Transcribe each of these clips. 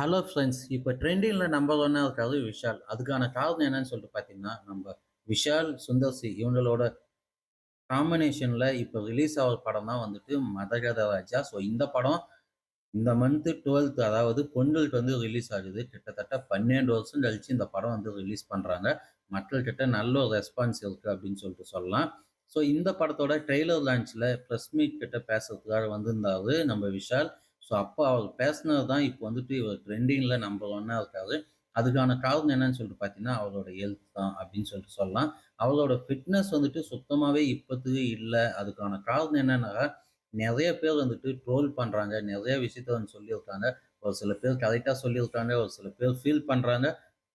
Hello friends இப்போ ட்ரெண்டிங்கில் number ஒன்னாக இருக்காது விஷால். அதுக்கான காரணம் என்னன்னு சொல்லிட்டு பார்த்தீங்கன்னா நம்ம விஷால் சுந்தர் சி இவங்களோட காம்பினேஷனில் இப்போ ரிலீஸ் ஆகிற படம் தான் வந்துட்டு மதகத ராஜா. ஸோ இந்த படம் இந்த மந்த்து டுவெல்த் அதாவது பொங்கலுக்கு வந்து ரிலீஸ் ஆகுது. கிட்டத்தட்ட பன்னெண்டு வருஷம் கழிச்சு இந்த படம் வந்து ரிலீஸ் பண்ணுறாங்க மக்கள்கிட்ட நல்ல ஒரு ரெஸ்பான்ஸ் இருக்குது அப்படின்னு சொல்லிட்டு சொல்லலாம். ஸோ இந்த படத்தோட ட்ரெய்லர் லான்ச்சில் ப்ரெஸ் மீட் கிட்ட பேசுறதுக்காக வந்திருந்தாரு நம்ம விஷால். ஸோ அப்போ அவர் பேசினது தான் இப்போ வந்துட்டு இவர் ட்ரெண்டிங்கில் நம்பர் ஒன்னாக இருக்காரு. அதுக்கான காரணம் என்னன்னு சொல்லிட்டு பார்த்தீங்கன்னா அவரோட ஹெல்த் தான் அப்படின்னு சொல்லிட்டு சொல்லலாம். அவரோட ஃபிட்னஸ் வந்துட்டு சுத்தமாகவே இப்போத்துக்கு இல்லை. அதுக்கான காரணம் என்னன்னா நிறைய பேர் வந்துட்டு ட்ரோல் பண்ணுறாங்க நிறைய விஷயத்த வந்து சொல்லியிருக்காங்க. ஒரு சில பேர் கரெக்டாக சொல்லியிருக்காங்க. ஒரு சில பேர் ஃபீல் பண்ணுறாங்க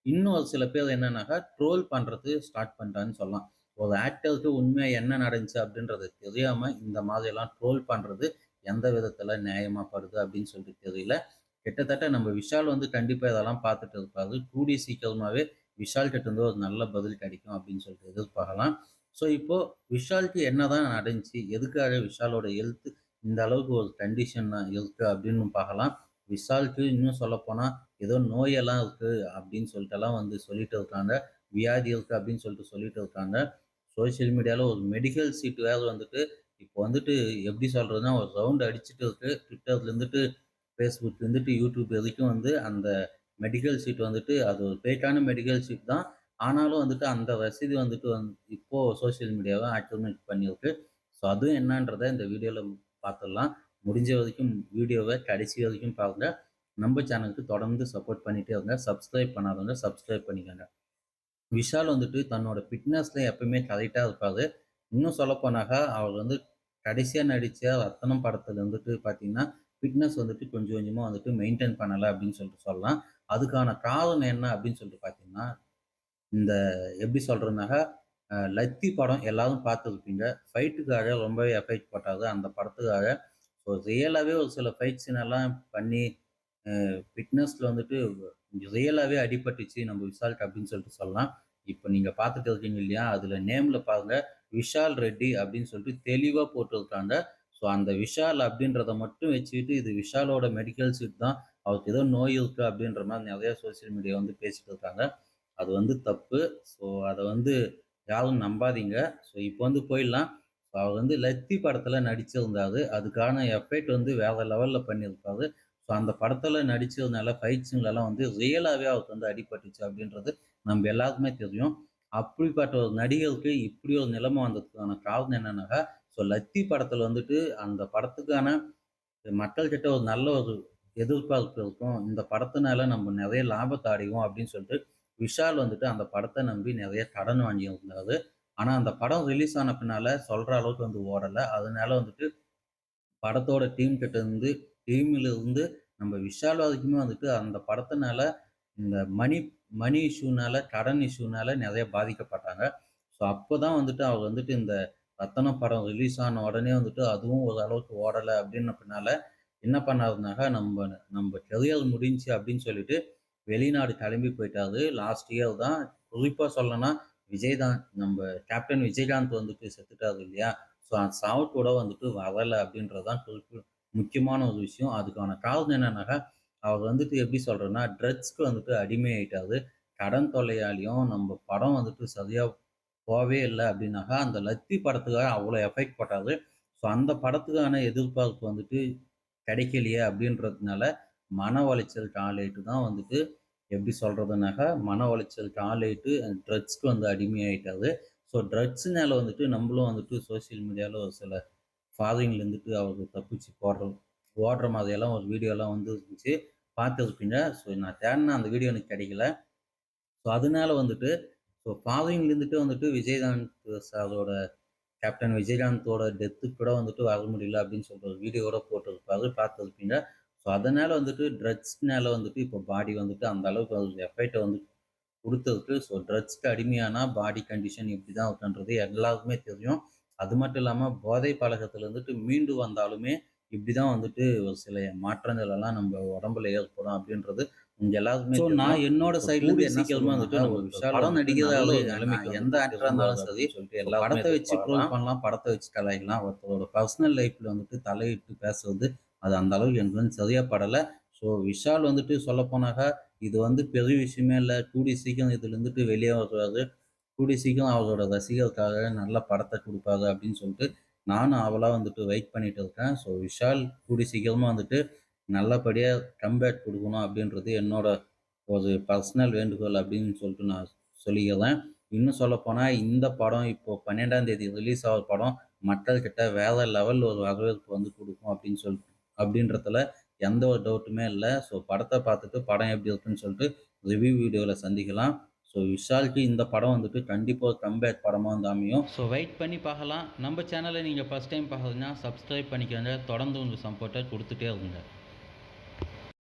இன்னும் ஒரு சில பேர் என்னன்னாக்கா ட்ரோல் பண்ணுறது ஸ்டார்ட் பண்ணிட்டான்னு சொல்லலாம். ஒரு ஆக்டருக்கு உண்மையாக என்ன நடந்துச்சு அப்படின்றது தெரியாமல் இந்த மாதிரியெல்லாம் ட்ரோல் பண்ணுறது எந்த விதத்தில் நியாயமாகப்படுது அப்படின்னு சொல்லிட்டு தெரியல. கிட்டத்தட்ட நம்ம விஷால் வந்து கண்டிப்பாக இதெல்லாம் பார்த்துட்டு இருப்பாரு. கூடிய சீக்கிரமாகவே விஷால் கிட்ட இருந்து ஒரு நல்ல பதில் கிடைக்கும் அப்படின்னு சொல்லிட்டு எதிர்பார்க்கலாம். ஸோ இப்போது விஷாலுக்கு என்னதான் நடந்துச்சு எதுக்காக விஷாலோட ஹெல்த் இந்த அளவுக்கு ஒரு கண்டிஷன் இருக்குது அப்படின்னு பார்க்கலாம். விஷாலுக்கு இன்னும் சொல்லப்போனால் ஏதோ நோயெல்லாம் இருக்குது அப்படின்னு சொல்லிட்டுலாம் வந்து சொல்லிட்டு இருக்காங்க. வியாதி இருக்கு அப்படின்னு சொல்லிட்டு சொல்லிட்டு இருக்காங்க. சோஷியல் மீடியாவில் ஒரு மெடிக்கல் சீட் வேறு வந்துட்டு இப்போ வந்துட்டு எப்படி சொல்கிறதுனா ஒரு ரவுண்ட் அடிச்சுட்டு இருக்கு. ட்விட்டர்ல இருந்துட்டு இருந்துட்டு யூடியூப் வரைக்கும் வந்து அந்த மெடிக்கல் சீட் வந்துட்டு அது ஒரு ஃபேக்கான மெடிக்கல் சீட் தான். ஆனாலும் வந்துட்டு அந்த வசதி வந்துட்டு வந்து இப்போது சோஷியல் மீடியாவை ஆக்டிவேட் பண்ணியிருக்கு. ஸோ அதுவும் என்னன்றதை இந்த வீடியோவில் பார்த்துடலாம் முடிஞ்ச வரைக்கும் வீடியோவை கடைசி வரைக்கும் பாருங்க. நம்ம சேனலுக்கு தொடர்ந்து சப்போர்ட் பண்ணிகிட்டே இருங்க. சப்ஸ்கிரைப் பண்ணாதவங்க சப்ஸ்கிரைப் பண்ணிக்கோங்க. விஷால் வந்துட்டு தன்னோட ஃபிட்னஸில் எப்பயுமே கரெக்டாக இருப்பார். இன்னும் சொல்லப்போனாக்கா அவர் வந்து கடைசியாக நடித்த ரத்தனம் படத்தில் வந்துட்டு பார்த்தீங்கன்னா ஃபிட்னஸ் வந்துட்டு கொஞ்சம் கொஞ்சமாக வந்துட்டு மெயின்டைன் பண்ணலை அப்படின்னு சொல்லிட்டு சொல்லலாம். அதுக்கான காரணம் என்ன அப்படின்னு சொல்லிட்டு பார்த்தீங்கன்னா இந்த எப்படி சொல்கிறதுனாக்கா லத்தி படம் எல்லாரும் பார்த்துருப்பீங்க. ஃபைட்டுக்காக ரொம்பவே எஃபெக்ட் போட்டாரு அந்த படத்துக்காக. ஸோ ரியலாகவே ஒரு சில ஃபைட் சீன் எல்லாம் பண்ணி ஃபிட்னஸில் வந்துட்டு ரியலாகவே அடிபட்டுச்சு நம்ம விசால்ட் அப்படின்னு சொல்லிட்டு சொல்லலாம். இப்போ நீங்கள் பார்த்துட்டு இருக்கீங்க இல்லையா? அதில் நேமில் பாருங்கள் விஷால் ரெட்டி அப்படின்னு சொல்லிட்டு தெளிவாக போட்டிருக்காங்க ஸோ அந்த விஷால் அப்படின்றத மட்டும் வச்சுக்கிட்டு இது விஷாலோட மெடிக்கல் சீட் தான். அவருக்கு ஏதோ நோய் இருக்கு அப்படின்ற மாதிரி நிறைய சோசியல் மீடியா வந்து பேசிட்டு இருக்காங்க. அது வந்து தப்பு. ஸோ அதை வந்து யாரும் நம்பாதீங்க. ஸோ இப்போ வந்து போயிடலாம். ஸோ அவர் வந்து லத்தி படத்தில் நடிச்சிருந்தாரு. அதுக்கான எஃபெக்ட் வந்து வேற லெவலில் பண்ணியிருப்பாரு. ஸோ அந்த படத்தில் நடிச்சதுனால ஃபைட்ஸுங்களெல்லாம் வந்து ரியலாகவே அவருக்கு வந்து அடிபட்டுச்சு அப்படின்றது நம்ம எல்லாருக்குமே தெரியும். அப்படிப்பட்ட ஒரு நடிகருக்கு இப்படி ஒரு நிலைமை வந்ததுக்கான காரணம் என்னன்னாக்கா ஸோ லத்தி படத்தில் வந்துட்டு அந்த படத்துக்கான மக்கள்கிட்ட ஒரு நல்ல ஒரு எதிர்பார்ப்பு இருக்கும். இந்த படத்தினால நம்ம நிறைய லாபத்தை அடைவோம் அப்படின்னு சொல்லிட்டு விஷால் வந்துட்டு அந்த படத்தை நம்பி நிறைய கடன் வாங்கியிருந்தாரு. ஆனால் அந்த படம் ரிலீஸ் ஆன பின்னால் சொல்கிற அளவுக்கு வந்து ஓடலை. அதனால வந்துட்டு படத்தோட டீம் கிட்ட இருந்து டீமில் இருந்து நம்ம விஷால் வரைக்குமே வந்துட்டு அந்த படத்தினால இந்த மணி மணி இஷ்யூனால கடன் இஷ்யூனால நிறைய பாதிக்கப்பட்டாங்க. ஸோ அப்போ தான் வந்துட்டு அவர் வந்துட்டு இந்த ரத்தன படம் ரிலீஸ் ஆன உடனே வந்துட்டு அதுவும் ஒரு அளவுக்கு ஓடலை அப்படின்ன பின்னால என்ன பண்ணாருனாக்கா நம்ம நம்ம கெரியர் முடிஞ்சு அப்படின்னு சொல்லிட்டு வெளிநாடு கிளம்பி போயிட்டாரு. லாஸ்ட் இயர் தான். குறிப்பாக சொல்லணும்னா விஜய்தான் நம்ம கேப்டன் விஜயகாந்த் வந்துட்டு செத்துட்டாரு இல்லையா? ஸோ அந்த சாவு கூட வந்துட்டு வரலை அப்படின்றதான் குறிப்பு முக்கியமான ஒரு விஷயம். அதுக்கான காரணம் என்னன்னாக்கா அவர் வந்துட்டு எப்படி சொல்கிறேன்னா ட்ரக்ஸ்க்கு வந்துட்டு அடிமையாயிட்டாரு கடன் தொல்லையாலையும் நம்ம படம் வந்துட்டு சரியாக போகவே இல்லை அப்படின்னாக்கா அந்த லத்தி படத்துக்காக அவ்வளோ எஃபெக்ட் பட்டாது ஸோ அந்த படத்துக்கான எதிர்பார்ப்பு வந்துட்டு கிடைக்கலையே அப்படின்றதுனால மன உளைச்சல் டாலேட்டு தான் வந்துட்டு எப்படி சொல்கிறதுனாக்கா மன உளைச்சல் டாலேட்டு ட்ரக்ஸ்க்கு வந்து அடிமையாயிட்டாரு ஸோ ட்ரக்ஸ்னால வந்துட்டு நம்மளும் வந்துட்டு சோசியல் மீடியாவில் ஒரு சில ஃபாதரிங்லேருந்துட்டு அவருக்கு தப்பிச்சு போடுற ஓடுற மாதிரியெல்லாம் ஒரு வீடியோலாம் வந்து இருந்துச்சு பார்த்துருப்பீங்க ஸோ நான் தேடினா அந்த வீடியோ எனக்கு கிடைக்கல. ஸோ அதனால வந்துட்டு ஸோ ஃபாரின்ல இருந்துட்டு வந்துட்டு விஜயகாந்த் சாரோட கேப்டன் விஜயகாந்தோட டெத்து கூட வந்துட்டு வர முடியல அப்படின்னு சொல்கிற ஒரு வீடியோட போட்டிருப்பாரு பார்த்துருப்பீங்க ஸோ அதனால வந்துட்டு ட்ரக்ஸ்னால வந்துட்டு இப்போ பாடி வந்துட்டு அந்த அளவுக்கு அது எஃபெக்டை வந்து கொடுத்துருக்கு ஸோ ட்ரக்ஸ்க்கு அடிமையானா பாடி கண்டிஷன் இப்படி தான் இருக்குன்றது எல்லாருக்குமே தெரியும். அது மட்டும் இல்லாமல் போதை பழக்கத்துல இருந்துட்டு மீண்டு வந்தாலுமே இப்படி தான் வந்துட்டு ஒரு சில மாற்றங்கள் எல்லாம் நம்ம உடம்புல ஏற்படும் அப்படின்றது உங்க எல்லாருக்குமே ஸோ. நான் என்னோட So, சைடுல கூடிய இருந்து என்ன சீக்கிரமா வந்துட்டு நம்ம படம் நடிக்கிறதால நிலைமைக்கு எந்த ஆக்டரா இருந்தாலும் சரி சொல்லிட்டு எல்லாருமே படத்தை வச்சு ப்ரூவ். பண்ணலாம் படத்தை வச்சு கலாய்க்கலாம் ஒருத்தரோட பர்சனல் லைஃப்ல வந்துட்டு தலையிட்டு பேசுறது அது அந்த அளவுக்கு எனக்கு வந்து சரியா படலை ஸோ விஷால் வந்துட்டு சொல்லப்போனாக்கா, இது வந்து பெரிய விஷயமே இல்ல. கூடிய சீக்கிரம் இதுல இருந்துட்டு வெளிய வருவாரு. கூடிய சீக்கிரம் அவரோட ரசிகர்களுக்காக நல்ல படத்த குடுப்பாரு அப்படின்னு சொல்லிட்டு, நானும் அவளாக வந்துட்டு வெயிட் பண்ணிட்டு இருக்கேன். ஸோ விஷால் கூடி சீக்கிரமாக வந்துட்டு நல்லபடியாக கம்பேக் கொடுக்கணும் அப்படின்றது என்னோட ஒரு பர்சனல் வேண்டுகோள் அப்படின்னு சொல்லிட்டு நான் சொல்லிக்கிறேன். இன்னும் சொல்லப்போனால் இந்த படம் இப்போ 12ஆம் தேதி ரிலீஸ் ஆகிற படம் மக்கள்கிட்ட வேற லெவலில் ஒரு வரவேற்பு வந்து கொடுக்கும் அப்படின்னு சொல் அப்படின்றதுல எந்த ஒரு டவுட்டுமே இல்லை ஸோ படத்தை பார்த்துட்டு படம் எப்படி இருக்குன்னு சொல்லிட்டு ரிவ்யூ வீடியோவில் சந்திக்கலாம். ஸோ விஷாலுக்கு இந்த படம் வந்துட்டு கண்டிப்பாக கம்பேர் கம்பேக் வந்து அமையும். ஸோ வெயிட் பண்ணி பார்க்கலாம். நம்ம சேனலை நீங்கள் ஃபர்ஸ்ட் டைம் பார்க்குறதுனா சப்ஸ்கிரைப் பண்ணிக்கோங்க. தொடர்ந்து உங்கள் சப்போர்ட்டை கொடுத்துட்டே இருங்க.